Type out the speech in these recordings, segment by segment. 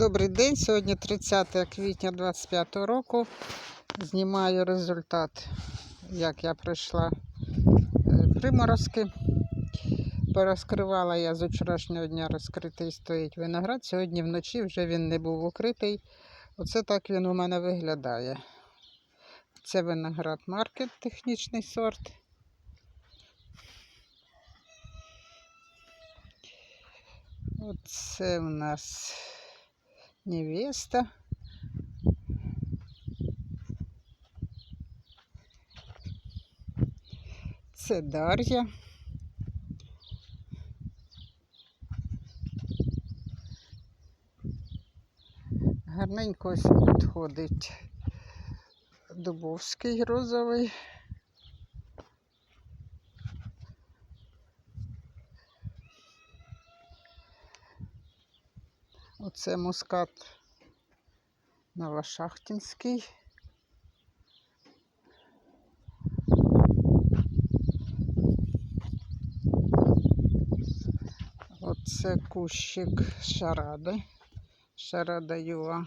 Добрий день. Сьогодні 30 квітня 25 року. Знімаю результат, як я пройшла е, приморозки. Порозкривала я з вчорашнього дня розкритий стоїть виноград. Сьогодні вночі вже він не був укритий. Оце так він у мене виглядає. Це виноград маркет, технічний сорт. Оце у нас невеста. Це Дар'я. Гарненько ось підходить Дубовський розовий. Оце мускат Новошахтинський. Оце кущик шаради. Шарада юа.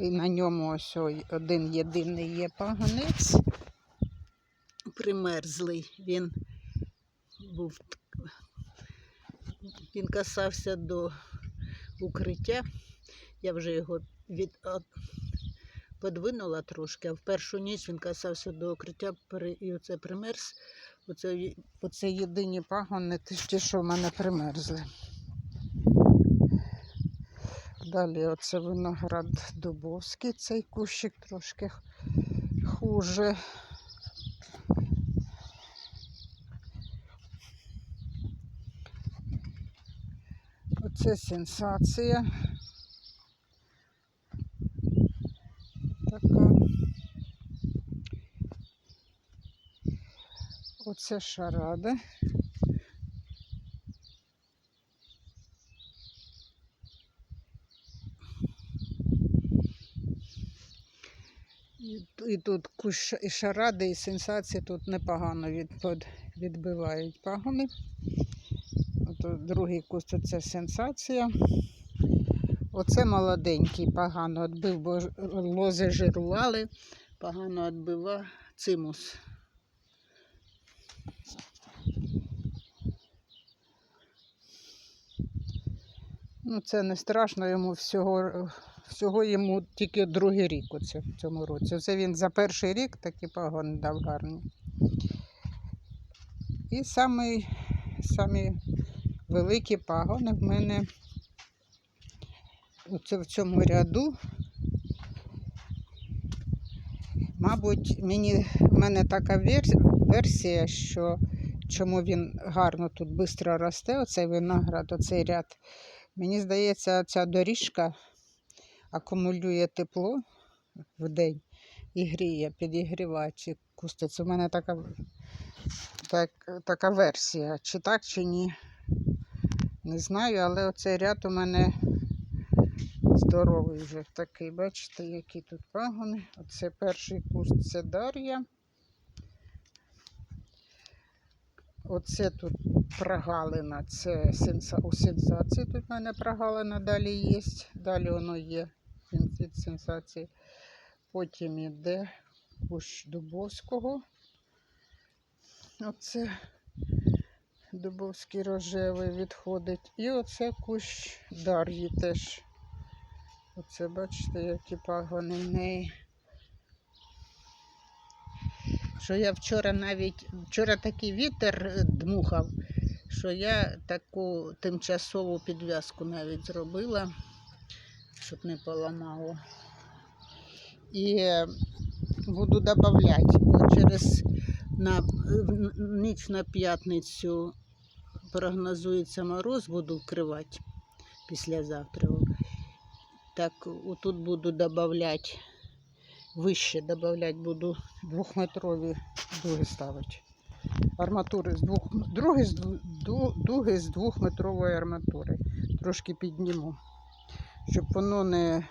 І на ньому ось один єдиний є пагонець. Примерзлий. Він був він касався до укриття. Я вже його від, подвинула трошки, а в першу ніч він касався до укриття і оце примерз. Оце, оце єдині пагони, ті, що в мене примерзли. Далі оце виноград Дубовський, цей кущик трошки хуже. Оце сенсація. Така. Оце шарада. І, тут кущ і шаради, і сенсації тут непогано відпад, відбивають пагони. Ото другий куст це сенсація. Оце молоденький, погано відбив, бо лози жирували, погано відбива цимус. Ну, це не страшно, йому всього, всього йому тільки другий рік оце, в цьому році. Це він за перший рік такі пагони дав гарні. І самий, самі великі пагони в мене оце в цьому ряду. Мабуть, мені, в мене така версія, що чому він гарно тут швидко росте, оцей виноград, оцей ряд. Мені здається, ця доріжка акумулює тепло в день і гріє, підігріває ці кусти. Це в мене така, так, така версія. Чи так, чи ні. Не знаю, але оцей ряд у мене здоровий вже такий. Бачите, які тут пагони. Оце перший куст це Дар'я. Оце тут прогалина, це сенса... у сенсації. Тут в мене прогалина далі є. Далі воно є від сенсації. Потім іде кущ Дубовського. Оце Дубовський рожевий відходить. І оце кущ Дар'ї теж. Оце бачите, які пагони в неї. Що я вчора навіть, вчора такий вітер дмухав, що я таку тимчасову підв'язку навіть зробила, щоб не поламало. І буду додавати. Через на, ніч на п'ятницю прогнозується мороз, буду вкривати післязавтра. Так, тут буду додавати, вище додавати буду двохметрові дуги ставити. Арматури з двох, други з, дуги з двохметрової арматури. Трошки підніму, щоб воно не,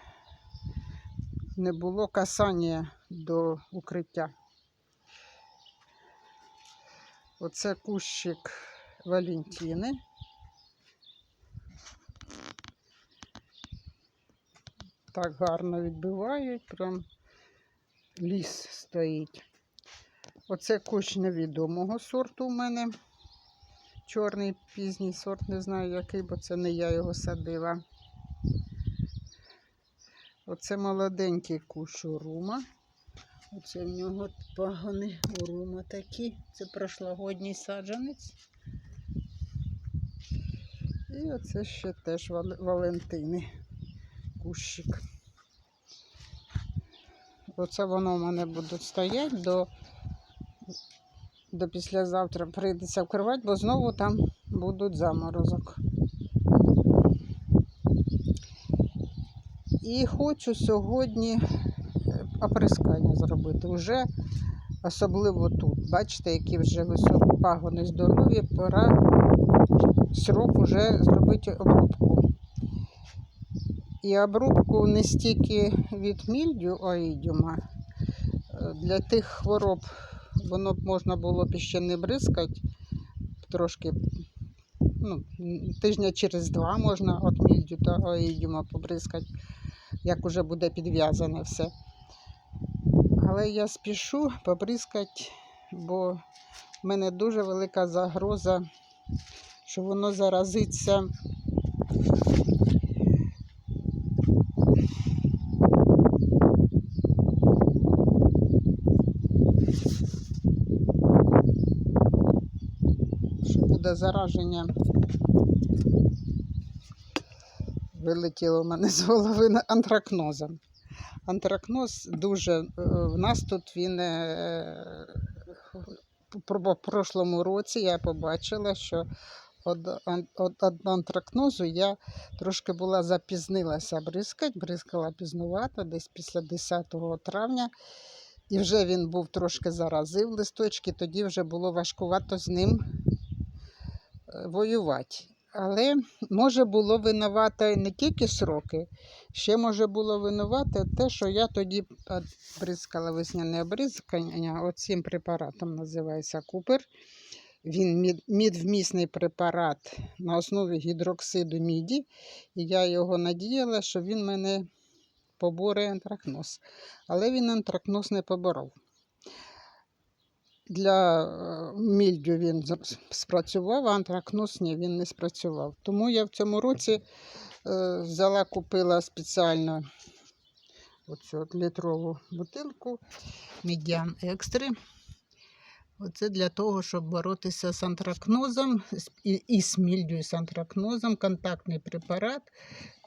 не було касання до укриття. Оце кущик Валентини. так гарно відбивають, прям ліс стоїть. Оце кущ невідомого сорту у мене. Чорний пізній сорт, не знаю який, бо це не я його садила. Оце молоденький кущ урума. Оце в нього пагони урума такі. Це прошлогодній саджанець. І оце ще теж Вал- Валентини кущик. Оце воно в мене буде стояти до, до післязавтра прийдеться вкривати, бо знову там будуть заморозок. І хочу сьогодні оприскання зробити. Уже особливо тут. Бачите, які вже високі пагони здорові, пора срок уже зробити обробку. І обробку не стільки від мільдю оїдіума, е, для тих хвороб воно б можна було б ще не бризкати, трошки ну, тижня через два можна від мільдю та оїдіума побризкати, як уже буде підв'язане все. Але я спішу побризкати, бо в мене дуже велика загроза, що воно заразиться що буде зараження. Вилетіло в мене з голови антракнозом. Антракноз дуже. е, В нас тут він е, в прошлому році я побачила, що від, ан- від, від антракнозу я трошки була запізнилася бризкати, бризкала пізнувато, десь після 10 травня. І вже він був трошки заразив листочки, тоді вже було важкувато з ним е, воювати. Але може було винувати не тільки сроки, ще може було винувати те, що я тоді бризкала весняне обризкання. Оцим препаратом називається Купер. Він мідвмісний препарат на основі гідроксиду міді. І я його надіяла, що він мене поборе антракноз. Але він антракноз не поборов. Для е, мільдю він спрацював, а антракноз ні, він не спрацював. Тому я в цьому році е, взяла, купила спеціально оцю літрову бутилку Медіан Екстри. Оце для того, щоб боротися з антракнозом і з мільдю, і з антракнозом. Контактний препарат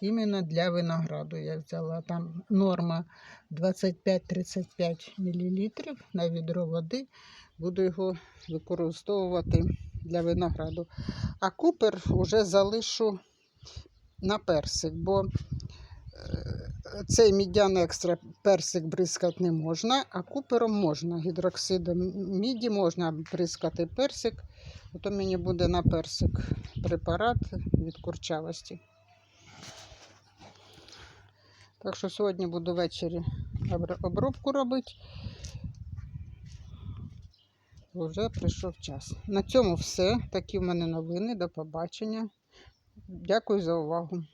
іменно для винограду я взяла. Там норма 25-35 мл на відро води. Буду його використовувати для винограду. А купер вже залишу на персик, бо е, цей мідян екстра персик бризкати не можна, а купером можна. Гідроксидом міді можна бризкати персик. Ото мені буде на персик препарат від курчавості. Так що сьогодні буду ввечері обробку робити. Вже прийшов час. На цьому все. Такі в мене новини. До побачення. Дякую за увагу.